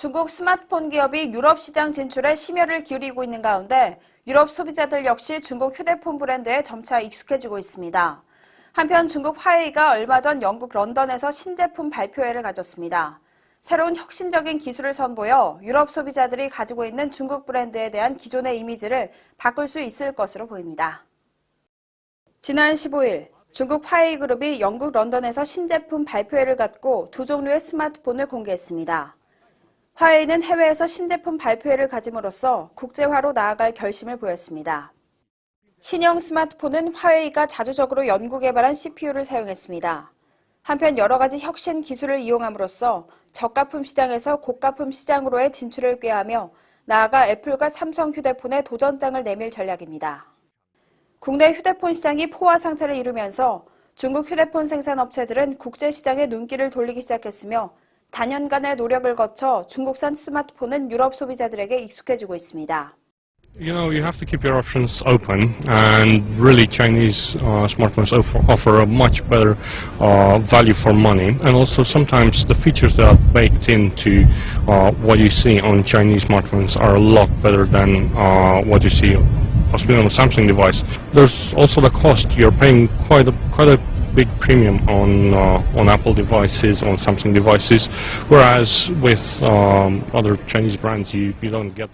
중국 스마트폰 기업이 유럽 시장 진출에 심혈을 기울이고 있는 가운데 유럽 소비자들 역시 중국 휴대폰 브랜드에 점차 익숙해지고 있습니다. 한편 중국 화웨이가 얼마 전 영국 런던에서 신제품 발표회를 가졌습니다. 새로운 혁신적인 기술을 선보여 유럽 소비자들이 가지고 있는 중국 브랜드에 대한 기존의 이미지를 바꿀 수 있을 것으로 보입니다. 지난 15일 중국 화웨이 그룹이 영국 런던에서 신제품 발표회를 갖고 두 종류의 스마트폰을 공개했습니다. 화웨이는 해외에서 신제품 발표회를 가짐으로써 국제화로 나아갈 결심을 보였습니다. 신형 스마트폰은 화웨이가 자주적으로 연구 개발한 CPU를 사용했습니다. 한편 여러 가지 혁신 기술을 이용함으로써 저가품 시장에서 고가품 시장으로의 진출을 꾀하며 나아가 애플과 삼성 휴대폰에 도전장을 내밀 전략입니다. 국내 휴대폰 시장이 포화 상태를 이루면서 중국 휴대폰 생산 업체들은 국제 시장에 눈길을 돌리기 시작했으며 단연간의 노력을 거쳐 중국산 스마트폰은 유럽 소비자들에게 익숙해지고 있습니다. You know, you have to keep your options open, and really, Chinese uh, smartphones offer, offer a much better uh, value for money, and also sometimes the features that are baked into uh, what you see on Chinese smartphones are a lot better than uh, what you see possibly on a Samsung device. There's also the cost. You're paying quite a quite a big premium on uh, on Apple devices, on Samsung devices, whereas with um, other Chinese brands, you, you don't get.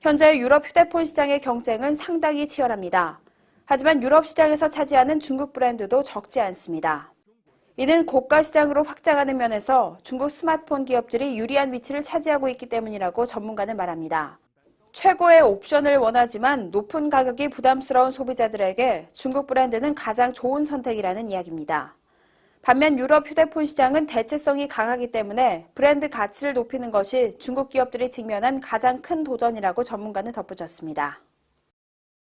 현재 유럽 휴대폰 시장의 경쟁은 상당히 치열합니다. 하지만 유럽 시장에서 차지하는 중국 브랜드도 적지 않습니다. 이는 고가 시장으로 확장하는 면에서 중국 스마트폰 기업들이 유리한 위치를 차지하고 있기 때문이라고 전문가는 말합니다. 최고의 옵션을 원하지만 높은 가격이 부담스러운 소비자들에게 중국 브랜드는 가장 좋은 선택이라는 이야기입니다. 반면 유럽 휴대폰 시장은 대체성이 강하기 때문에 브랜드 가치를 높이는 것이 중국 기업들이 직면한 가장 큰 도전이라고 전문가는 덧붙였습니다.